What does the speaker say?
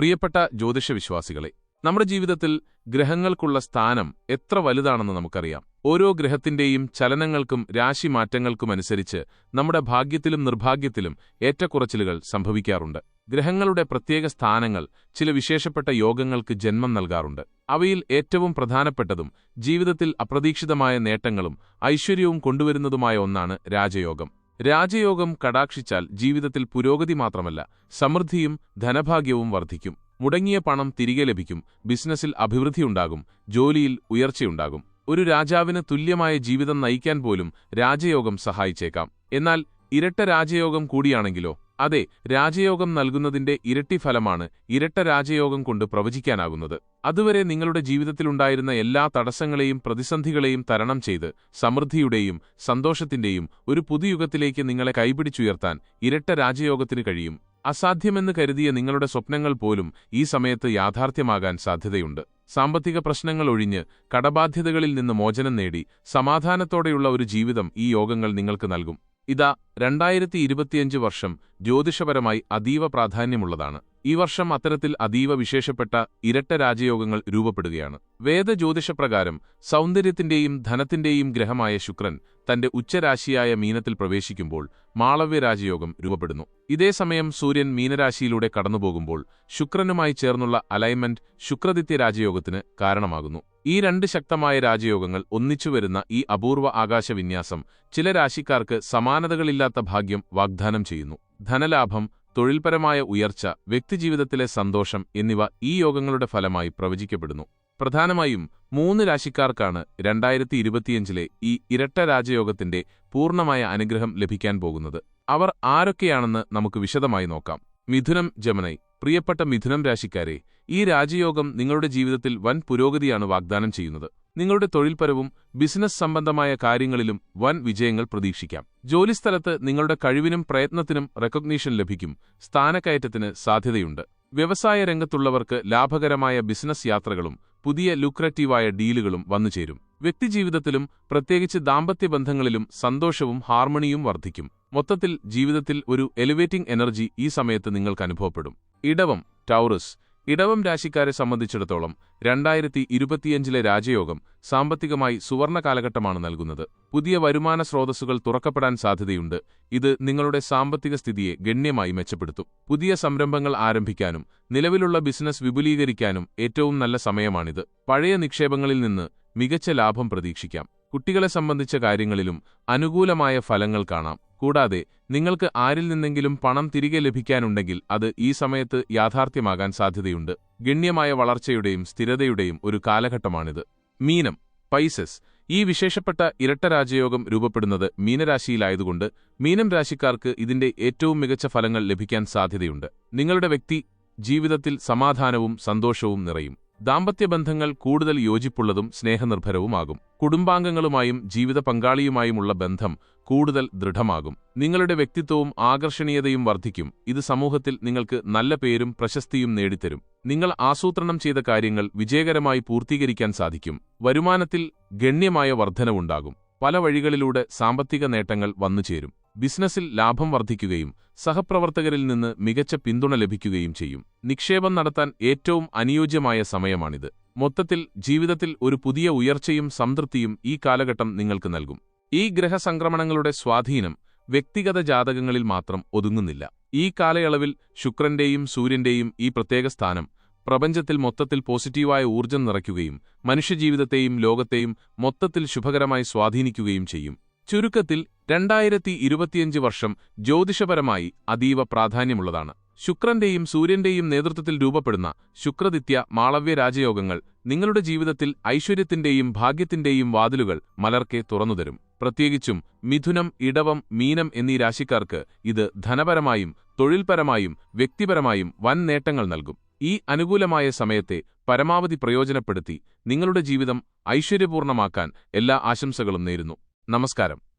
പ്രിയപ്പെട്ട ജ്യോതിഷവിശ്വാസികളെ നമ്മുടെ ജീവിതത്തിൽ ഗ്രഹങ്ങൾക്കുള്ള സ്ഥാനം എത്ര വലുതാണെന്ന് നമുക്കറിയാം. ഓരോ ഗ്രഹത്തിന്റെയും ചലനങ്ങൾക്കും രാശിമാറ്റങ്ങൾക്കുമനുസരിച്ച് നമ്മുടെ ഭാഗ്യത്തിലും നിർഭാഗ്യത്തിലും ഏറ്റക്കുറച്ചിലുകൾ സംഭവിക്കാറുണ്ട്. ഗ്രഹങ്ങളുടെ പ്രത്യേക സ്ഥാനങ്ങൾ ചില വിശേഷപ്പെട്ട യോഗങ്ങൾക്ക് ജന്മം നൽകാറുണ്ട്. അവയിൽ ഏറ്റവും പ്രധാനപ്പെട്ടതും ജീവിതത്തിൽ അപ്രതീക്ഷിതമായ നേട്ടങ്ങളും ഐശ്വര്യവും കൊണ്ടുവരുന്നതുമായ ഒന്നാണ് രാജയോഗം. രാജയോഗം കടാക്ഷിച്ചാൽ ജീവിതത്തിൽ പുരോഗതി മാത്രമല്ല സമൃദ്ധിയും ധനഭാഗ്യവും വർദ്ധിക്കും. മുടങ്ങിയ പണം തിരികെ ലഭിക്കും ബിസിനസ്സിൽ അഭിവൃദ്ധിയുണ്ടാകും ജോലിയിൽ ഉയർച്ചയുണ്ടാകും. ഒരു രാജാവിന് തുല്യമായ ജീവിതം നയിക്കാൻ പോലും രാജയോഗം സഹായിച്ചേക്കാം. എന്നാൽ ഇരട്ട രാജയോഗം കൂടിയാണെങ്കിലോ? അതെ രാജയോഗം നൽകുന്നതിന്റെ ഇരട്ടി ഫലമാണ് ഇരട്ട രാജയോഗം കൊണ്ട് പ്രവചിക്കാനാകുന്നത്. അതുവരെ നിങ്ങളുടെ ജീവിതത്തിലുണ്ടായിരുന്ന എല്ലാ തടസ്സങ്ങളെയും പ്രതിസന്ധികളെയും തരണം ചെയ്ത് സമൃദ്ധിയുടെയും സന്തോഷത്തിന്റെയും ഒരു പുതുയുഗത്തിലേക്ക് നിങ്ങളെ കൈപിടിച്ചുയർത്താൻ ഇരട്ട രാജയോഗത്തിന് കഴിയും. അസാധ്യമെന്ന് കരുതിയ നിങ്ങളുടെ സ്വപ്നങ്ങൾ പോലും ഈ സമയത്ത് യാഥാർത്ഥ്യമാകാൻ സാധ്യതയുണ്ട്. സാമ്പത്തിക പ്രശ്നങ്ങൾ ഒഴിഞ്ഞ് കടബാധ്യതകളിൽ നിന്ന് മോചനം നേടി സമാധാനത്തോടെയുള്ള ഒരു ജീവിതം ഈ യോഗങ്ങൾ നിങ്ങൾക്ക് നൽകും. ഇതാ രണ്ടായിരത്തി ഇരുപത്തിയഞ്ച് വർഷം ജ്യോതിഷപരമായി അതീവ പ്രാധാന്യമുള്ളതാണ് ഈ വർഷം അത്തരത്തിൽ അതീവ വിശേഷപ്പെട്ട ഇരട്ട രാജയോഗങ്ങൾ രൂപപ്പെടുകയാണ്. വേദജ്യോതിഷപ്രകാരം സൗന്ദര്യത്തിന്റെയും ധനത്തിന്റെയും ഗ്രഹമായ ശുക്രൻ തന്റെ ഉച്ചരാശിയായ മീനത്തിൽ പ്രവേശിക്കുമ്പോൾ മാളവ്യ രാജയോഗം രൂപപ്പെടുന്നു. ഇതേസമയം സൂര്യൻ മീനരാശിയിലൂടെ കടന്നുപോകുമ്പോൾ ശുക്രനുമായി ചേർന്നുള്ള അലൈൻമെന്റ് ശുക്രദിത്യ രാജയോഗത്തിന് കാരണമാകുന്നു. ഈ രണ്ട് ശക്തമായ രാജയോഗങ്ങൾ ഒന്നിച്ചുവരുന്ന ഈ അപൂർവ ആകാശവിന്യാസം ചില രാശിക്കാർക്ക് സമാനതകളില്ലാത്ത ഭാഗ്യം വാഗ്ദാനം ചെയ്യുന്നു. ധനലാഭം തൊഴിൽപരമായ ഉയർച്ച വ്യക്തിജീവിതത്തിലെ സന്തോഷം എന്നിവ ഈ യോഗങ്ങളുടെ ഫലമായി പ്രവചിക്കപ്പെടുന്നു. പ്രധാനമായും മൂന്ന് രാശിക്കാർക്കാണ് രണ്ടായിരത്തി ഇരുപത്തിയഞ്ചിലെ ഈ ഇരട്ട രാജയോഗത്തിന്റെ പൂർണമായ അനുഗ്രഹം ലഭിക്കാൻ പോകുന്നത്. അവർ ആരൊക്കെയാണെന്ന് നമുക്ക് വിശദമായി നോക്കാം. മിഥുനം ജമനൈ. പ്രിയപ്പെട്ട മിഥുനം രാശിക്കാരെ ഈ രാജയോഗം നിങ്ങളുടെ ജീവിതത്തിൽ വൻ പുരോഗതിയാണ് വാഗ്ദാനം ചെയ്യുന്നത്. നിങ്ങളുടെ തൊഴിൽപരവും ബിസിനസ് സംബന്ധമായ കാര്യങ്ങളിലും വൻ വിജയങ്ങൾ പ്രതീക്ഷിക്കാം. ജോലിസ്ഥലത്ത് നിങ്ങളുടെ കഴിവിനും പ്രയത്നത്തിനും റെക്കഗ്നീഷൻ ലഭിക്കും. സ്ഥാനക്കയറ്റത്തിന് സാധ്യതയുണ്ട്. വ്യവസായ രംഗത്തുള്ളവർക്ക് ലാഭകരമായ ബിസിനസ് യാത്രകളും പുതിയ ലുക്രറ്റീവായ ഡീലുകളും വന്നുചേരും. വ്യക്തിജീവിതത്തിലും പ്രത്യേകിച്ച് ദാമ്പത്യ ബന്ധങ്ങളിലും സന്തോഷവും ഹാർമണിയും വർദ്ധിക്കും. മൊത്തത്തിൽ ജീവിതത്തിൽ ഒരു എലിവേറ്റിംഗ് എനർജി ഈ സമയത്ത് നിങ്ങൾക്ക് അനുഭവപ്പെടും. ഇടവം ടൗറസ് ഇടവം രാശിക്കാരെ സംബന്ധിച്ചിടത്തോളം രണ്ടായിരത്തി ഇരുപത്തിയഞ്ചിലെ രാജയോഗം സാമ്പത്തികമായി സുവർണ കാലഘട്ടമാണ് നൽകുന്നത്. പുതിയ വരുമാന സ്രോതസ്സുകൾ തുറക്കപ്പെടാൻ സാധ്യതയുണ്ട്. ഇത് നിങ്ങളുടെ സാമ്പത്തിക സ്ഥിതിയെ ഗണ്യമായി മെച്ചപ്പെടുത്തും. പുതിയ സംരംഭങ്ങൾ ആരംഭിക്കാനും നിലവിലുള്ള ബിസിനസ് വിപുലീകരിക്കാനും ഏറ്റവും നല്ല സമയമാണിത്. പഴയ നിക്ഷേപങ്ങളിൽ നിന്ന് മികച്ച ലാഭം പ്രതീക്ഷിക്കാം. കുട്ടികളെ സംബന്ധിച്ച കാര്യങ്ങളിലും അനുകൂലമായ ഫലങ്ങൾ കാണാം. കൂടാതെ നിങ്ങൾക്ക് ആരിൽ നിന്നെങ്കിലും പണം തിരികെ ലഭിക്കാനുണ്ടെങ്കിൽ അത് ഈ സമയത്ത് യാഥാർത്ഥ്യമാകാൻ സാധ്യതയുണ്ട്. ഗണ്യമായ വളർച്ചയുടെയും സ്ഥിരതയുടെയും ഒരു കാലഘട്ടമാണിത്. മീനം പൈസസ് ഈ വിശേഷപ്പെട്ട ഇരട്ട രാജയോഗം രൂപപ്പെടുന്നത് മീനരാശിയിലായതുകൊണ്ട് മീനം രാശിക്കാർക്ക് ഇതിന്റെ ഏറ്റവും മികച്ച ഫലങ്ങൾ ലഭിക്കാൻ സാധ്യതയുണ്ട്. നിങ്ങളുടെ വ്യക്തി ജീവിതത്തിൽ സമാധാനവും സന്തോഷവും നിറയും. ദാമ്പത്യബന്ധങ്ങൾ കൂടുതൽ യോജിപ്പുള്ളതും സ്നേഹനിർഭരവുമാകും. കുടുംബാംഗങ്ങളുമായും ജീവിത പങ്കാളിയുമായുമുള്ള ബന്ധം കൂടുതൽ ദൃഢമാകും. നിങ്ങളുടെ വ്യക്തിത്വവും ആകർഷണീയതയും വർദ്ധിക്കും. ഇത് സമൂഹത്തിൽ നിങ്ങൾക്ക് നല്ല പേരും പ്രശസ്തിയും നേടിത്തരും. നിങ്ങൾ ആസൂത്രണം ചെയ്ത കാര്യങ്ങൾ വിജയകരമായി പൂർത്തീകരിക്കാൻ സാധിക്കും. വരുമാനത്തിൽ ഗണ്യമായ വർധനവുണ്ടാകും. പല വഴികളിലൂടെ സാമ്പത്തിക നേട്ടങ്ങൾ വന്നുചേരും ബിസിനസ്സിൽ ലാഭം വർദ്ധിക്കുകയും സഹപ്രവർത്തകരിൽ നിന്ന് മികച്ച പിന്തുണ ലഭിക്കുകയും ചെയ്യും. നിക്ഷേപം നടത്താൻ ഏറ്റവും അനുയോജ്യമായ സമയമാണിത്. മൊത്തത്തിൽ ജീവിതത്തിൽ ഒരു പുതിയ ഉയർച്ചയും സംതൃപ്തിയും ഈ കാലഘട്ടം നിങ്ങൾക്ക് നൽകും. ഈ ഗ്രഹസംക്രമണങ്ങളുടെ സ്വാധീനം വ്യക്തിഗത ജാതകങ്ങളിൽ മാത്രം ഒതുങ്ങുന്നില്ല. ഈ കാലയളവിൽ ശുക്രന്റെയും സൂര്യന്റെയും ഈ പ്രത്യേക സ്ഥാനം പ്രപഞ്ചത്തിൽ മൊത്തത്തിൽ പോസിറ്റീവായ ഊർജം നിറയ്ക്കുകയും മനുഷ്യജീവിതത്തെയും ലോകത്തെയും മൊത്തത്തിൽ ശുഭകരമായി സ്വാധീനിക്കുകയും ചെയ്യും. ചുരുക്കത്തിൽ രണ്ടായിരത്തി ഇരുപത്തിയഞ്ച് വർഷം ജ്യോതിഷപരമായി അതീവ പ്രാധാന്യമുള്ളതാണ്. ശുക്രന്റെയും സൂര്യന്റെയും നേതൃത്വത്തിൽ രൂപപ്പെടുന്ന ശുക്രദിത്യ മാളവ്യ രാജയോഗങ്ങൾ നിങ്ങളുടെ ജീവിതത്തിൽ ഐശ്വര്യത്തിന്റെയും ഭാഗ്യത്തിന്റെയും വാതിലുകൾ മലർക്കെ തുറന്നുതരും. പ്രത്യേകിച്ചും മിഥുനം ഇടവം മീനം എന്നീ രാശിക്കാർക്ക് ഇത് ധനപരമായും തൊഴിൽപരമായും വ്യക്തിപരമായും വൻ നേട്ടങ്ങൾ നൽകും. ഈ അനുകൂലമായ സമയത്തെ പരമാവധി പ്രയോജനപ്പെടുത്തി നിങ്ങളുടെ ജീവിതം ഐശ്വര്യപൂർണമാക്കാൻ എല്ലാ ആശംസകളും നേരുന്നു. നമസ്കാരം.